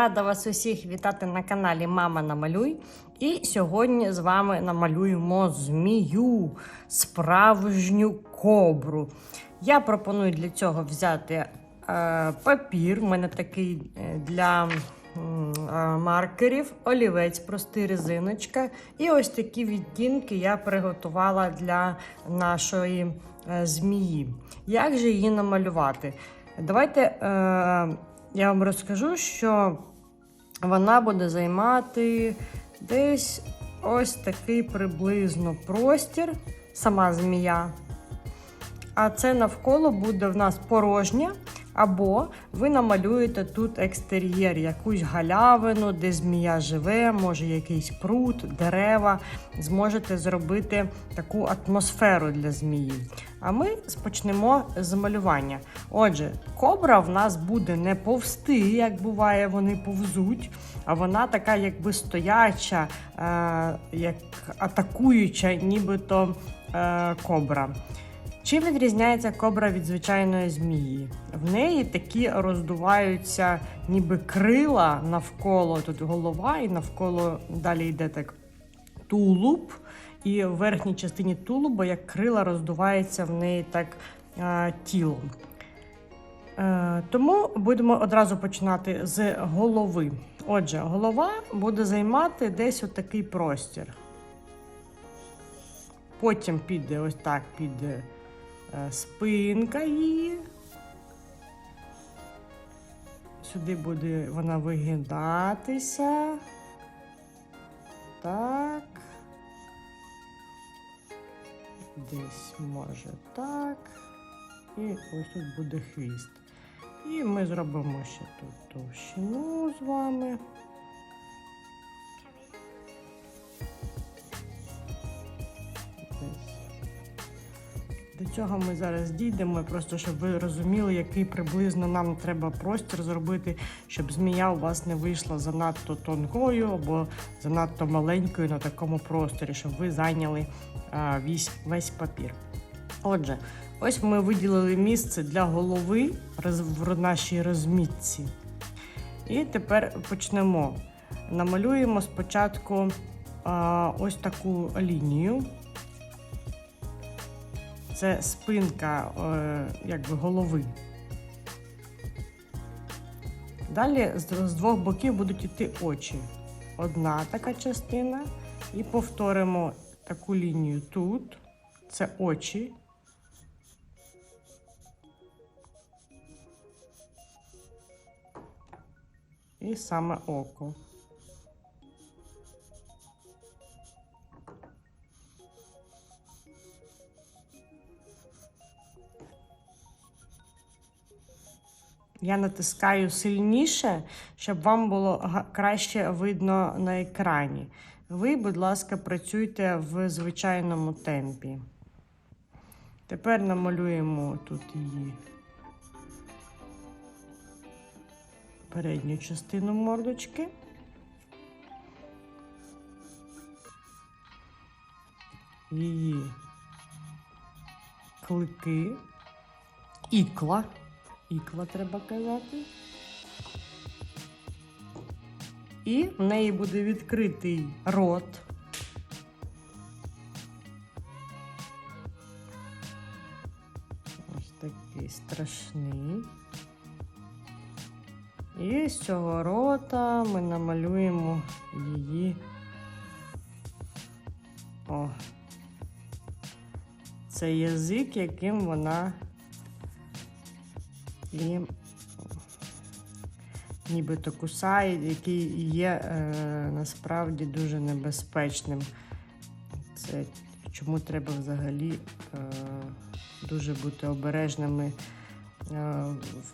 Рада вас усіх вітати на каналі Мама Намалюй. І сьогодні з вами намалюємо змію, справжню кобру. Я пропоную для цього взяти е, папір. У мене такий е, для е, маркерів, олівець, простий резиночка. І ось такі відтінки я приготувала для нашої е, змії. Як же її намалювати? Давайте е, я вам розкажу, що вона буде займати десь ось такий приблизно простір, сама змія. А це навколо буде в нас порожнє. Або ви намалюєте тут екстер'єр, якусь галявину, де змія живе, може якийсь пруд, дерева. Зможете зробити таку атмосферу для змії. А ми почнемо з малювання. Отже, кобра в нас буде не повсти, як буває, вони повзуть, а вона така, якби стояча, е, як атакуюча, нібито е, кобра. Чим відрізняється кобра від звичайної змії? В неї такі роздуваються ніби крила навколо тут голова, і навколо далі йде так тулуб. І в верхній частині тулуба, як крила, роздувається в неї так е, тіло. Е, тому будемо одразу починати з голови. Отже, голова буде займати десь отакий простір. Потім піде ось так піде спинка її. Сюди буде вона вигинатися. Так. Десь може так. І ось тут буде хвіст. І ми зробимо ще тут товщину з вами. Цього ми зараз дійдемо, просто щоб ви розуміли, який приблизно нам треба простір зробити, щоб змія у вас не вийшла занадто тонкою або занадто маленькою на такому просторі, щоб ви зайняли весь, весь папір. Отже, ось ми виділили місце для голови в нашій розмітці. І тепер почнемо. Намалюємо спочатку ось таку лінію. Це спинка е, якби голови. Далі з, з двох боків будуть йти очі. Одна така частина. І повторимо таку лінію тут. Це очі. І саме око. Я натискаю сильніше, щоб вам було краще видно на екрані. Ви, будь ласка, працюйте в звичайному темпі. Тепер намалюємо тут її передню частину мордочки. Її клики, ікла. Ікла треба казати. І в неї буде відкритий рот. Ось такий страшний. І з цього рота ми намалюємо її. О. Це язик, яким вона і нібито кусає, який є е, насправді дуже небезпечним. Це чому треба взагалі е, дуже бути обережними е,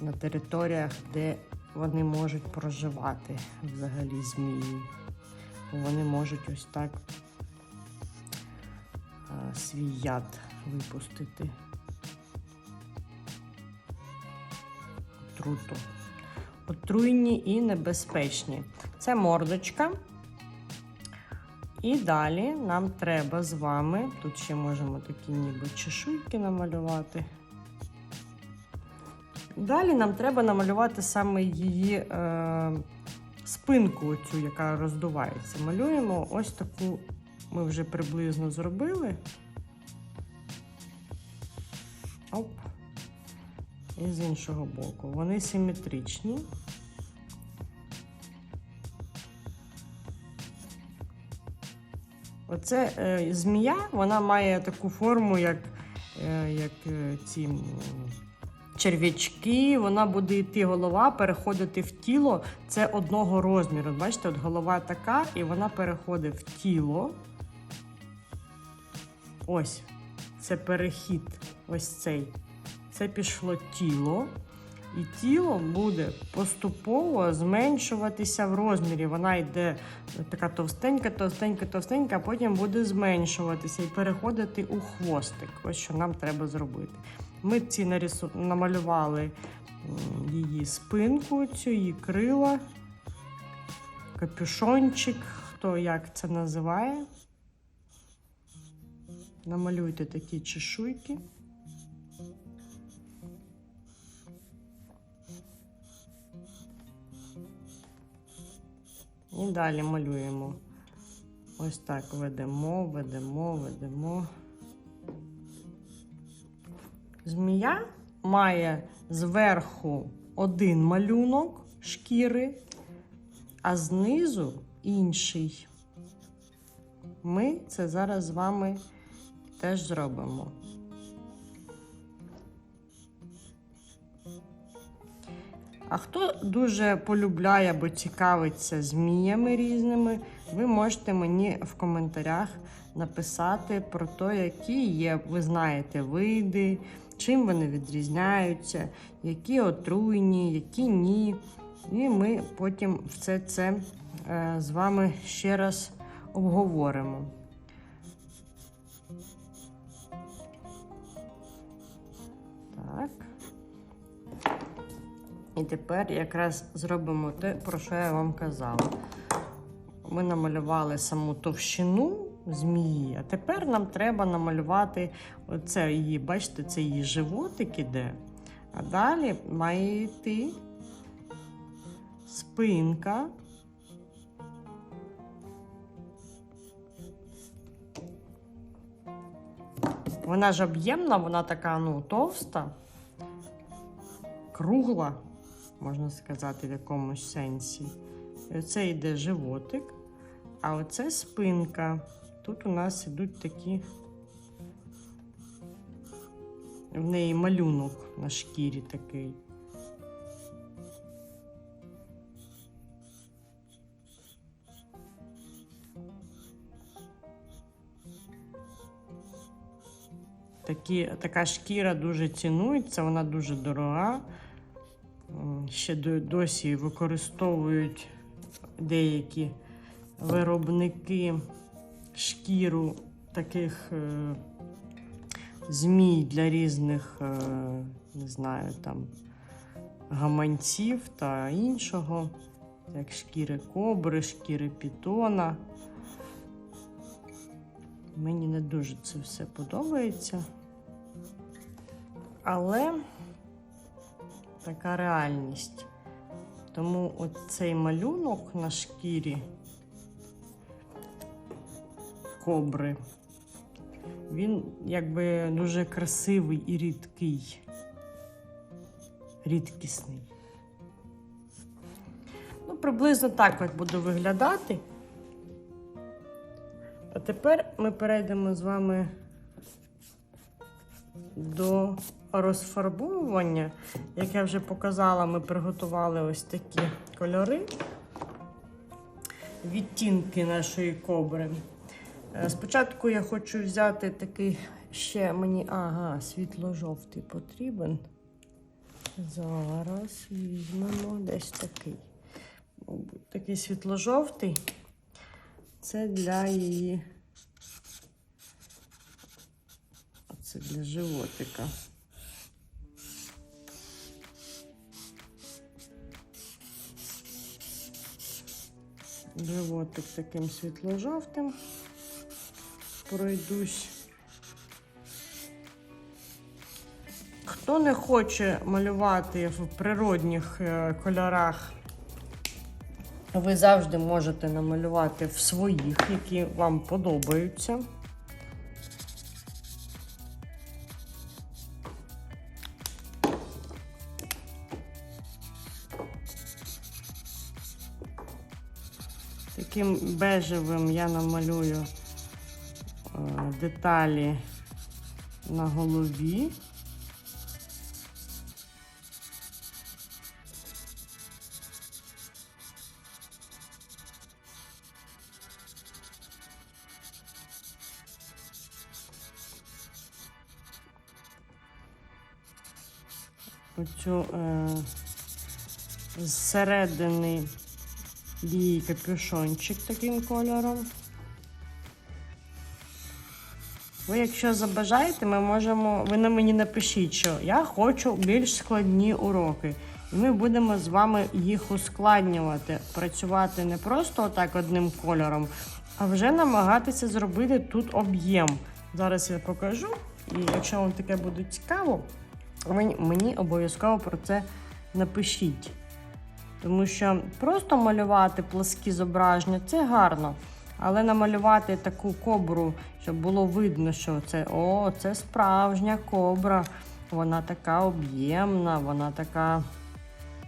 на територіях, де вони можуть проживати взагалі змії. Вони можуть ось так е, свій яд випустити. Отруту. Отруйні і небезпечні. Це мордочка. І далі нам треба з вами, тут ще можемо такі ніби чешуйки намалювати. Далі нам треба намалювати саме її е, спинку, оцю, яка роздувається. Малюємо ось таку, ми вже приблизно зробили. Оп. І з іншого боку. Вони симетричні. Оце е, змія, вона має таку форму, як, е, як е, ці черв'ячки. Вона буде йти голова, переходити в тіло. Це одного розміру. Бачите, от голова така, і вона переходить в тіло. Ось, це перехід. Ось цей. Це пішло тіло. І тіло буде поступово зменшуватися в розмірі. Вона йде така товстенька, товстенька, товстенька, а потім буде зменшуватися і переходити у хвостик. Ось що нам треба зробити. Ми ці нарису... намалювали її спинку, цю її крила, капюшончик, хто як це називає. Намалюйте такі чешуйки. І далі малюємо. Ось так ведемо, ведемо, ведемо. Змія має зверху один малюнок шкіри, а знизу інший. Ми це зараз з вами теж зробимо. А хто дуже полюбляє або цікавиться зміями різними, ви можете мені в коментарях написати про те, які є, ви знаєте, види, чим вони відрізняються, які отруйні, які ні. І ми потім все це е, з вами ще раз обговоримо. Так. І тепер якраз зробимо те, про що я вам казала. Ми намалювали саму товщину змії, а тепер нам треба намалювати оце її, бачите, це її животик іде. А далі має йти спинка. Вона ж об'ємна, вона така ну, товста, кругла, можна сказати, в якомусь сенсі. І оце йде животик, а оце спинка. Тут у нас ідуть такі. В неї малюнок на шкірі такий. Такі, така шкіра дуже цінується, вона дуже дорога. Ще досі використовують деякі виробники шкіру таких е, змій для різних, е, не знаю, там гаманців та іншого, як шкіри кобри, шкіри пітона. Мені не дуже це все подобається. Але така реальність. Тому от цей малюнок на шкірі кобри, він якби дуже красивий і рідкий, рідкісний. Ну, приблизно так от буде виглядати. А тепер ми перейдемо з вами до розфарбовування. Як я вже показала, ми приготували ось такі кольори, відтінки нашої кобри. Е, Спочатку я хочу взяти такий ще мені, ага, світло-жовтий потрібен. Зараз візьмемо десь такий. Такий світло-жовтий. Це для її. Це для животика. Животик таким світло-жовтим. Пройдусь. Хто не хоче малювати в природних е, кольорах ви завжди можете намалювати в своїх, які вам подобаються. Таким бежевим я намалюю е, деталі на голові. Оцю е, зсередини її капюшончик таким кольором. Ви, якщо забажаєте, ми можемо. Ви на мені напишіть, що я хочу більш складні уроки. І ми будемо з вами їх ускладнювати, працювати не просто отак одним кольором, а вже намагатися зробити тут об'єм. Зараз я покажу. І якщо вам таке буде цікаво, мені, мені обов'язково про це напишіть. Тому що просто малювати пласкі зображення це гарно. Але намалювати таку кобру, щоб було видно, що це о, це справжня кобра. Вона така об'ємна, вона така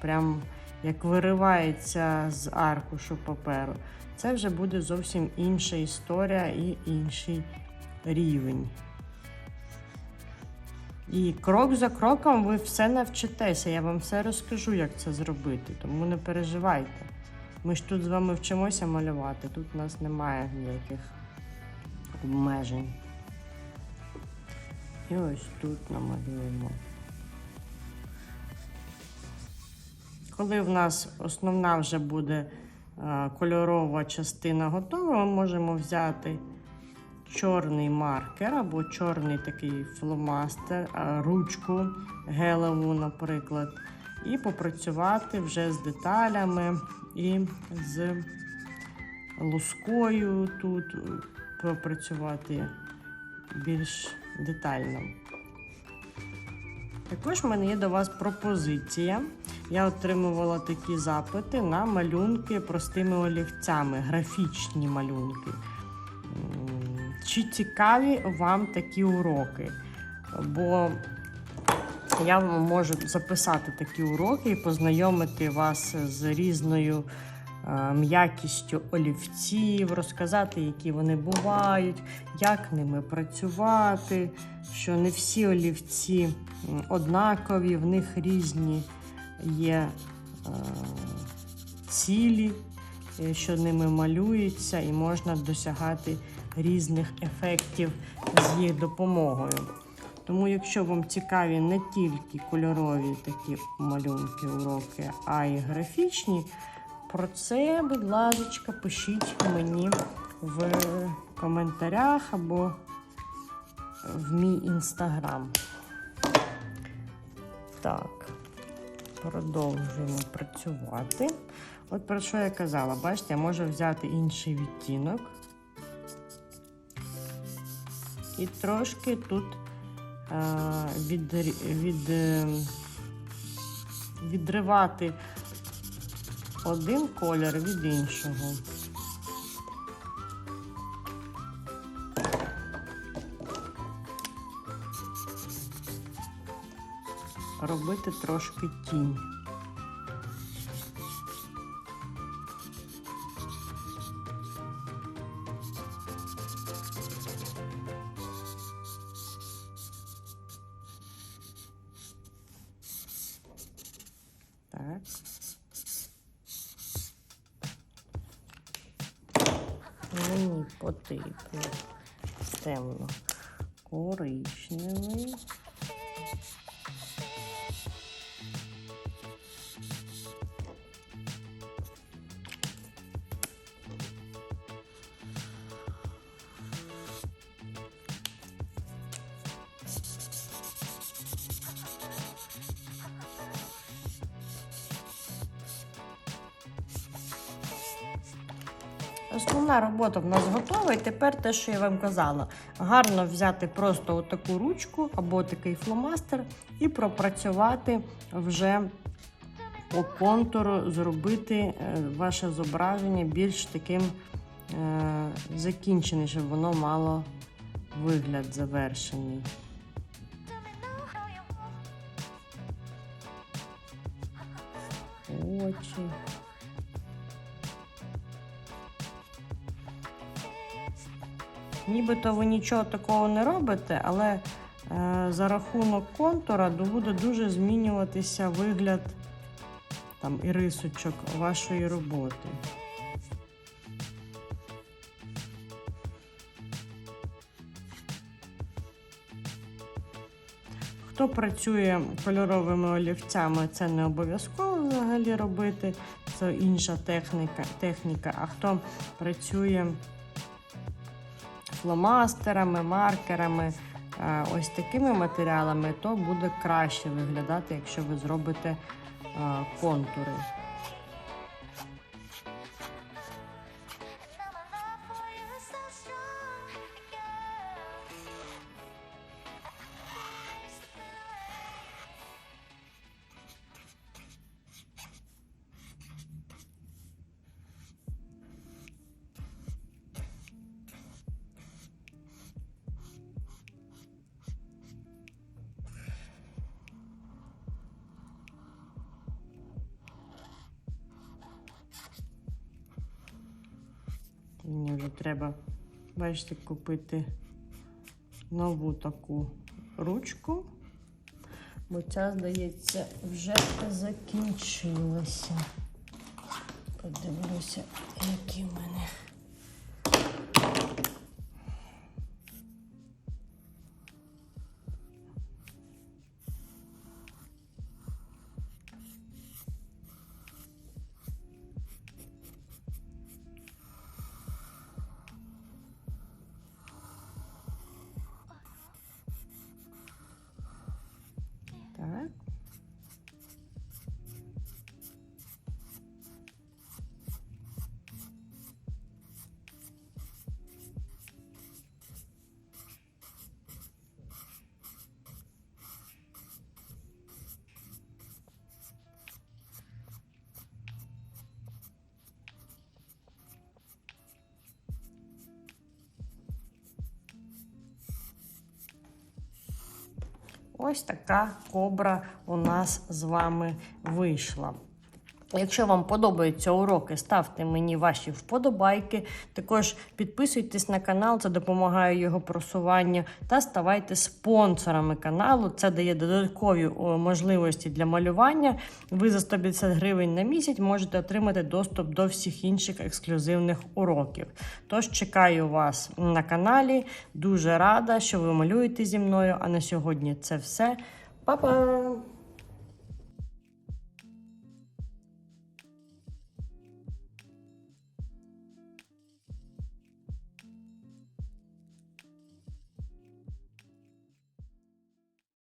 прям як виривається з аркушу паперу. Це вже буде зовсім інша історія і інший рівень. І крок за кроком ви все навчитеся. Я вам все розкажу, як це зробити, тому не переживайте. Ми ж тут з вами вчимося малювати, тут у нас немає ніяких обмежень. І ось тут намалюємо. Коли в нас основна вже буде е, кольорова частина готова, ми можемо взяти чорний маркер або чорний такий фломастер, ручку гелеву, наприклад, і попрацювати вже з деталями і з лускою тут попрацювати більш детально. Також в мене є до вас пропозиція. Я отримувала такі запити на малюнки простими олівцями, графічні малюнки. Чи цікаві вам такі уроки? Бо я вам можу записати такі уроки і познайомити вас з різною е, м'якістю олівців, розказати, які вони бувають, як ними працювати, що не всі олівці однакові, в них різні є е, цілі, е, що ними малюється, і можна досягати різних ефектів з їх допомогою. Тому, якщо вам цікаві не тільки кольорові такі малюнки, уроки, а й графічні, про це, будь ласка, пишіть мені в коментарях або в мій інстаграм. Так, продовжуємо працювати. От про що я казала, бачите, я можу взяти інший відтінок. І трошки тут е, від, від, е, відривати один колір від іншого. Робити трошки тінь. Темно коричневий. Робота в нас готова. І тепер те, що я вам казала, гарно взяти просто таку ручку або такий фломастер і пропрацювати вже по контуру зробити е, ваше зображення більш таким е, закінченим, щоб воно мало вигляд завершений. Очі. Нібито ви нічого такого не робите, але е, за рахунок контура буде дуже змінюватися вигляд там, і рисочок вашої роботи. Хто працює кольоровими олівцями, це не обов'язково взагалі робити. Це інша техніка. техніка. А хто працює фломастерами, маркерами, е, ось такими матеріалами, то буде краще виглядати, якщо ви зробите е, контури. Мені вже треба, бачите, купити нову таку ручку, бо ця, здається, вже закінчилася. Подивлюся, які в мене. Ось така кобра у нас з вами вийшла. Якщо вам подобаються уроки, ставте мені ваші вподобайки. Також підписуйтесь на канал, це допомагає його просуванню. Та ставайте спонсорами каналу. Це дає додаткові можливості для малювання. Ви за 150 гривень на місяць можете отримати доступ до всіх інших ексклюзивних уроків. Тож чекаю вас на каналі. Дуже рада, що ви малюєте зі мною. А на сьогодні це все. Па-па!